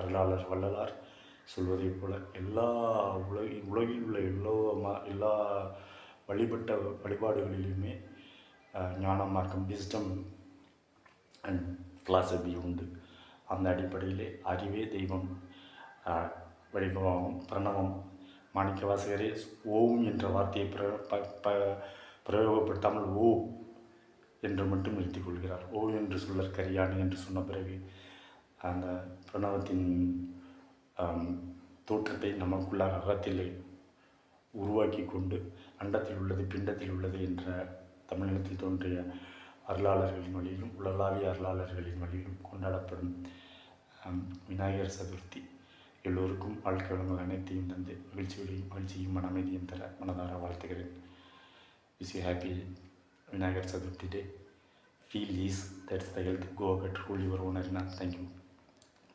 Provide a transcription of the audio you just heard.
அருளாளர் வள்ளலார் சொல்வதைப் போல எல்லா உலக உலகில் உள்ள எல்லோ மா எல்லா வழிபட்ட வழிபாடுகளிலுமே ஞான மார்க்கம் விஸ்டம் அண்ட் ஃபிலாசபி உண்டு. அந்த அடிப்படையிலே அறிவே தெய்வம் வடிவமாகும் பிரணவம் மாணிக்க வாசகரே ஓம் என்ற வார்த்தையை பிர ப ப பிரயோகப்படுத்தாமல் ஓ என்று மட்டும் நிறுத்திக் கொள்கிறார். ஓ என்று சொல்லற் கரியானு என்று சொன்ன பிறகு அந்த பிரணவத்தின் தோற்றத்தை நமக்குள்ளாக அகத்திலே உருவாக்கி கொண்டு அண்டத்தில் உள்ளது பிண்டத்தில் உள்ளது என்ற தமிழினத்தில் தோன்றிய அருளாளர்களின் வழியிலும் உலகளாவிய அருளாளர்களின் வழியிலும் கொண்டாடப்படும் விநாயகர் சதுர்த்தி எல்லோருக்கும் வாழ்க்கை வளங்கள் அனைத்தையும் தந்து மகிழ்ச்சிகளையும் மகிழ்ச்சியும் மன அமைதியும் தர மனதார வாழ்த்துகிறேன் wish you happy Vinayagar Chaturthi day feel is that's the health go cut whole your owner arena. Thank.